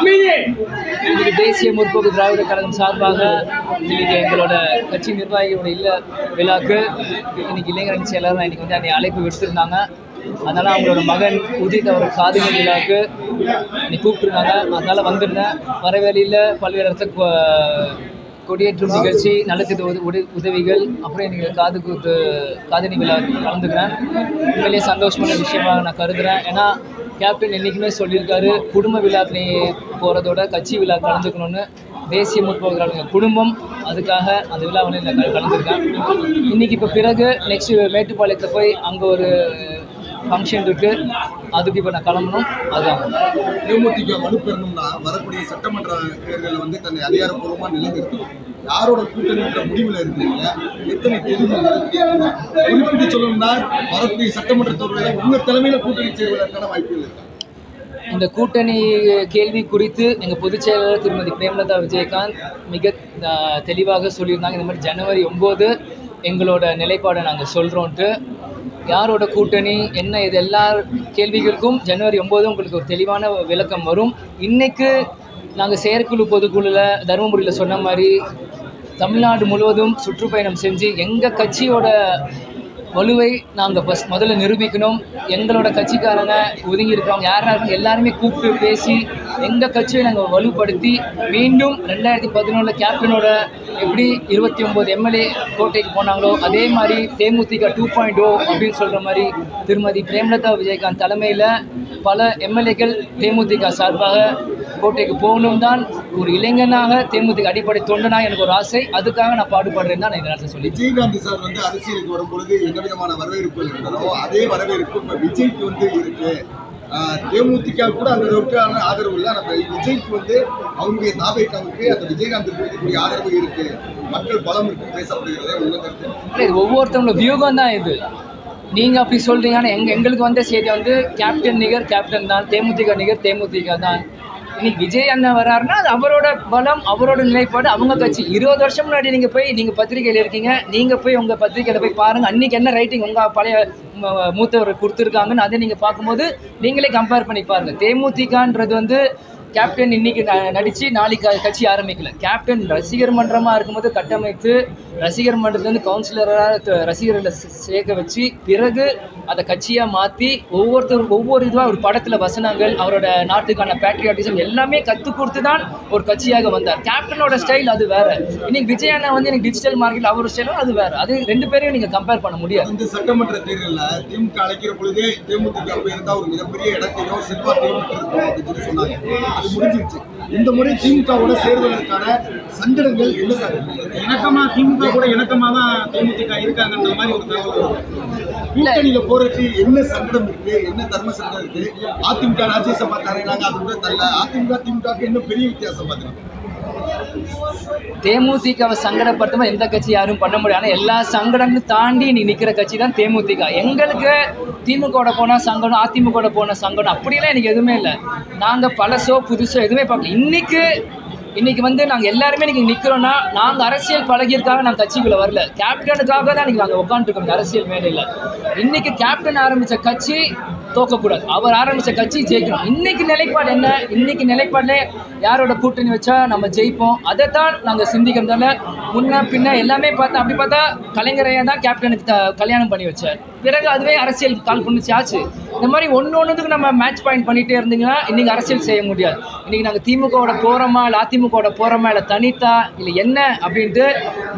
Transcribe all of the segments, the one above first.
இன்னைக்கு தேசிய முற்போக்கு திராவிட கழகம் சார்பாக இன்னைக்கு எங்களோட கட்சி நிர்வாகிகளோட இல்ல விழாக்கு இன்னைக்கு இளைஞரணி செயலாளர் இன்னைக்கு வந்து அன்னைக்கு அழைப்பு விடுத்திருந்தாங்க. அதனால அவங்களோட மகன் உதித் அவர் காதுகள் விழாக்கு இன்னைக்கு கூப்பிட்டுருந்தாங்க. அதனால வந்திருந்தேன். வர வேலையில் பல்வேறு இடத்துல கொடியேற்றும் நிகழ்ச்சி நலத்திட்ட உத உதவி உதவிகள் அப்புறம் நீங்கள் காது கூத்து காதணி விழா கலந்துக்கிறேன். உண்மையிலேயே சந்தோஷமான விஷயமாக நான் கருதுகிறேன் ஏன்னா கேப்டன் என்றைக்குமே சொல்லியிருக்காரு. குடும்ப விழாக்களை போகிறதோட கட்சி விழா கலந்துக்கணும்னு தேசிய முற்போக்குறாங்க குடும்பம் அதுக்காக அந்த விழாவில் நான் கலந்துருக்கேன். இன்றைக்கி இப்போ பிறகு நெக்ஸ்ட் மேட்டுப்பாளையத்தை போய் அங்கே ஒரு ஃபங்க்ஷன் இருக்குது அதுக்கு இப்போ நான் கிளம்பணும். அதுதான் தேமுதிக வலுப்பெறணும்னா வரக்கூடிய சட்டமன்ற தேர்தலில் வந்து தன்னை அதிகாரப்பூர்வமா நிலைநிறுத்தணும். யாரோட கூட்டணின்ற முடிவில் இருக்கிறீங்க? எத்தனை தொகுதிகள்? குறிப்பிட்டு சொல்லணும்னா வரக்கூடிய சட்டமன்ற தேர்தலில் உங்க தலைமையில கூட்டணி சேர்வதற்கான வாய்ப்புகள் இருக்கு இந்த கூட்டணி கேள்வி குறித்து எங்கள் பொதுச் செயலாளர் திருமதி பிரேமலதா விஜயகாந்த் மிக தெளிவாக சொல்லியிருந்தாங்க. இந்த மாதிரி ஜனவரி ஒம்பது எங்களோட நிலைப்பாடை நாங்கள் சொல்கிறோன்ட்டு யாரோட கூட்டணி என்ன இது எல்லா கேள்விகளுக்கும் ஜனவரி ஒம்பது உங்களுக்கு ஒரு தெளிவான விளக்கம் வரும். இன்றைக்கு நாங்கள் செயற்குழு பொதுக்குழுவில் தருமபுரியில் சொன்ன மாதிரி தமிழ்நாடு முழுவதும் சுற்றுப்பயணம் செஞ்சு எங்கள் கட்சியோட வலுவை நாங்கள் ஃபஸ்ட் முதல்ல நிரூபிக்கணும். எங்களோட கட்சிக்காரங்க ஒதுங்கி இருக்கிறவங்க யார் யாரும் எல்லாருமே கூப்பிட்டு பேசி எங்கள் கட்சியை நாங்கள் வலுப்படுத்தி மீண்டும் ரெண்டாயிரத்தி பதினொன்றில் கேப்டனோட எப்படி இருபத்தி ஒம்பது எம்எல்ஏ கோட்டைக்கு போனாங்களோ அதே மாதிரி தேமுதிக டூ பாயிண்ட் ஓ அப்படின்னு சொல்கிற மாதிரி திருமதி பிரேமலதா விஜயகாந்த் தலைமையில் பல எம்எல்ஏக்கள் தேமுதிக சார்பாக கோட்டைக்கு போகணும் தான் ஒரு இளைஞனாக தேமுதிக அடிப்படை தொண்டனாக எனக்கு ஒரு ஆசை. அதுக்காக நான் பாடுபடுறேன்னு தான் நான் இந்த நேரத்தில் சொல்லி விஜயகாந்த் சார் வந்து அரசியலுக்கு வரும்பொழுது என்ன விதமான வரவேற்பு இருந்ததோ அதே வரவேற்பு இப்ப விஜய்க்கு வந்து இருக்கு. தேமுதிக கூட அந்த அளவுக்கான ஆதரவு இல்லை. ஆனா விஜய்க்கு வந்து அவருடைய தாபேக்காவுக்கு அந்த விஜயகாந்த் இருக்கக்கூடிய ஆதரவு இருக்கு. மக்கள் பலம் இருக்கு பேசப்படுகிறதே உங்க கருத்து. இல்லை இது ஒவ்வொருத்தவங்களோட வியூகம் தான் இது. நீங்கள் அப்படி சொல்கிறீங்க ஆனால் எங்க எங்களுக்கு வந்த செய்தி வந்து கேப்டன் நிகர் கேப்டன் தான். தேமுதிக நிகர் தேமுதிக தான். இன்னைக்கு விஜய் அண்ணன் வராருன்னா அது அவரோட பலம் அவரோட நிலைப்பாடு. அவங்க கட்சி. இருபது வருஷம் முன்னாடி நீங்கள் போய் நீங்கள் பத்திரிகையில் இருக்கீங்க. நீங்கள் போய் உங்கள் பத்திரிக்கையில் போய் பாருங்கள் அன்றைக்கி என்ன ரைட்டிங் உங்கள் பழைய மூத்தவர் கொடுத்துருக்காங்கன்னு அதை நீங்கள் பார்க்கும்போது நீங்களே கம்பேர் பண்ணி பாருங்கள் தேமுதிகன்றது வந்து கேப்டன் இன்னைக்கு நடித்து நடிச்சு நாளைக்கு கட்சி ஆரம்பிக்கல. கேப்டன் ரசிகர் மன்றமாக இருக்கும்போது கட்டமைத்து ரசிகர் மன்றத்துலேருந்து கவுன்சிலராக ரசிகர்களை சேர்க்க வச்சு பிறகு அதை கட்சியாக மாற்றி ஒவ்வொருத்தரும் ஒவ்வொரு இதுவாக ஒரு படத்தில் வசனங்கள் அவரோட நாட்டுக்கான பேட்ரியாட்டிசம் எல்லாமே கற்றுக் கொடுத்து தான் ஒரு கட்சியாக வந்தார். கேப்டனோட ஸ்டைல் அது வேறு. இன்னைக்கு விஜய் அண்ணா வந்து எனக்கு டிஜிட்டல் மார்க்கெட் அவர் ஸ்டைலும் அது வேறு. அது ரெண்டு பேரையும் நீங்கள் கம்பேர் பண்ண முடியாது. இந்த சட்டமன்ற தேர்தலில் திமுக அழைக்கிற பொழுதே தேமுதிக ஒரு மிகப்பெரிய இடத்தையும் செல்வாக்கையும் பெற்றிருக்கும் சொன்னாங்க. அது முடிஞ்சிருச்சு. இந்த முறை திமுகவோட சேர்வதற்கான சங்கடங்கள் என்ன சார் இணக்கமா திமுக கூட இணக்கமா தான் தேமுதிக இருக்காங்கன்ற மாதிரி ஒரு தகவல் கூட்டணியில போறதுக்கு என்ன சங்கடம் இருக்கு? என்ன தர்ம சங்கடம் இருக்கு? அதிமுக ராஜ்யசபா தரையினாங்க அது கூட தரல. அதிமுக திமுக இன்னும் பெரிய வித்தியாசம் பாத்துக்கலாம் தேமுதிகவை சங்கடப்படுத்தும் எந்த கட்சி யாரும் பண்ண முடியாது. ஆனால் எல்லா சங்கடங்களும் தாண்டி நீ நிற்கிற கட்சி தான் தேமுதிக. எங்களுக்கு திமுகவோட போனால் சங்கடம் அதிமுகவோட போன சங்கடம். அப்படிலாம் எனக்கு எதுவுமே இல்லை. நாங்கள் பழசோ புதுசோ எதுவுமே பார்க்கல. இன்னைக்கு இன்றைக்கி வந்து நாங்கள் எல்லாருமே இன்னைக்கு நிற்கிறோன்னா நாங்கள் அரசியல் பழகியிருக்காக நாங்கள் கட்சிக்குள்ளே வரல. கேப்டனுக்காக தான் இன்றைக்கி நாங்கள் உட்காந்துருக்கோம் இந்த அரசியல் மேடையில். இன்றைக்கி கேப்டன் ஆரம்பித்த கட்சி தோக்கக்கூடாது. அவர் ஆரம்பித்த கட்சி ஜெயிக்கணும். இன்னைக்கு நிலைப்பாடு என்ன? இன்னைக்கு நிலைப்பாடில் யாரோட கூட்டணி வச்சா நம்ம ஜெயிப்போம்? அதை தான் நாங்கள் சிந்திக்கிறதால முன்ன பின்ன எல்லாமே பார்த்தா அப்படி பார்த்தா கலைஞரையா தான் கேப்டனுக்கு த- கல்யாணம் பண்ணி வச்சார். பிறகு அதுவே அரசியல் கால் பண்ணிச்சு ஆச்சு. இந்த மாதிரி ஒன்று ஒன்றுக்கு நம்ம மேட்ச் பாயிண்ட் பண்ணிகிட்டே இருந்தீங்கன்னா இன்றைக்கி அரசியல் செய்ய முடியாது. இன்றைக்கி நாங்கள் திமுகவோட போகிறோமா இல்லை அதிமுகவோட போகிறோமா இல்லை தனித்தா இல்லை என்ன அப்படின்ட்டு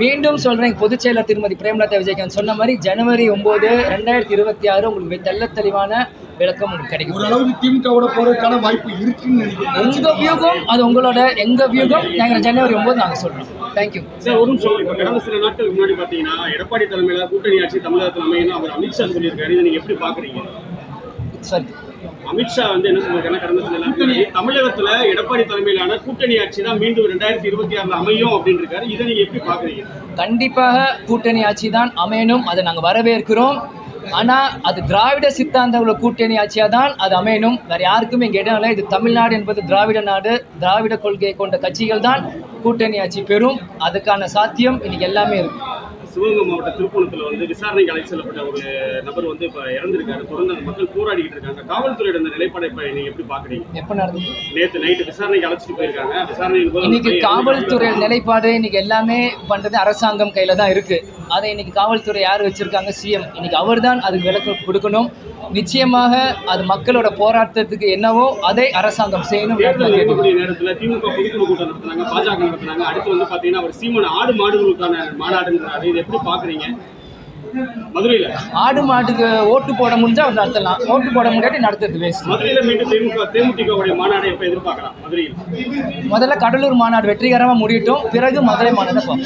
மீண்டும் சொல்கிறேன் பொதுச் செயலர் திருமதி பிரேமலதா விஜயகாந்த் சொன்ன மாதிரி ஜனவரி ஒம்பது ரெண்டாயிரத்தி இருபத்தி ஆறு உங்களுக்கு தெள்ள தெளிவான விளக்கம் உங்களுக்கு கிடைக்கும். ஓரளவுக்கு திமுகவோட போறதுக்கான வாய்ப்பு இருக்குன்னு நினைக்கிறேன். உங்கள் வியூகம் அது உங்களோட எங்கள் வியூகம் நாங்கள் ஜனவரி ஒம்பது நாங்கள் சொல்கிறோம் தேங்க்யூ சார் ஒரு நிமிஷம் இப்போ கடந்த சில நாட்களுக்கு முன்னாடி பார்த்தீங்கன்னா எடப்பாடி தலைமையில கூட்டணி ஆட்சி தமிழகத்தில் அமையணும். அவர் அமித்ஷா சொல்லியிருக்காரு. இதை நீங்க எப்படி பாக்குறீங்க சரி அமித்ஷா வந்து என்ன சொல்லியிருக்காருன்னா கடந்த சில நாட்கள் தமிழகத்துல எடப்பாடி தலைமையிலான கூட்டணி ஆட்சி தான் மீண்டும் ரெண்டாயிரத்தி இருபத்தி ஆறுல அமையும் அப்படின்னு இருக்காரு இதை நீங்க எப்படி பாக்குறீங்க? கண்டிப்பாக கூட்டணி ஆட்சி தான் அமையணும். அதை நாங்கள் வரவேற்கிறோம். ஆனால் அது திராவிட சித்தாந்த உள்ள கூட்டணி ஆட்சியாக தான் அது அமையணும். வேறு யாருக்குமே இங்கே இடம் இல்லை. இது தமிழ்நாடு என்பது திராவிட நாடு திராவிட கொள்கையை கொண்ட கட்சிகள் தான் கூட்டணி ஆட்சி பெறும். அதுக்கான சாத்தியம் இன்னைக்கு எல்லாமே இருக்கு. சிவகங்கை மாவட்ட திருப்பூணத்துல வந்து விசாரணைக்கு அழைத்து செல்லப்பட்ட ஒரு நபர் வந்து இப்ப இறந்திருக்காரு. தொடர்ந்து அந்த மக்கள் போராடிக்கிட்டு இருக்காங்க. காவல்துறையோட இந்த நிலைப்பாடை இப்ப நீங்க எப்படி பாக்குறீங்க எப்போ நடந்தது? நேத்து நைட்டு விசாரணைக்கு அழைச்சிட்டு போயிருக்காங்க. விசாரணைக்கு அந்த இன்னைக்கு காவல்துறை நிலைப்பாடு இன்னைக்கு எல்லாமே பண்றது அரசாங்கம் கையில தான் இருக்கு. அதை இன்னைக்கு காவல்துறை யார் வச்சிருக்காங்க? சிஎம் இன்னைக்கு அவர்தான் அதுக்கு விளக்கம் கொடுக்கணும். நிச்சயமாக அது மக்களோட போராட்டத்துக்கு என்னவோ அதை அரசாங்கம் செய்யணும். நேரத்துல திமுக பொதுக்குழு கூட்டம் நடத்துனாங்க பாஜக நடத்துனாங்க அடுத்து வந்து பாத்தீங்கன்னா அவர் சீமன் ஆடு மாடுகளுக்கான மாநாடுங்கிறாரு இது எப்படி பாக்குறீங்க? மதுரையில. ஆடு மாட்டுக்கு ஓட்டு போட முடிஞ்சா அவர் நடத்தலாம். ஓட்டு போட முடியாட்டி நடத்துறது வேஸ்ட் மதுரையில மீண்டும் தேமுக தேமுதிகவுடைய மாநாடு எப்ப எதிர்பார்க்கலாம்? மதுரையில். முதல்ல கடலூர் மாநாடு வெற்றிகரமாக முடியட்டும். பிறகு மதுரை மாநாட்டை பார்ப்போம்.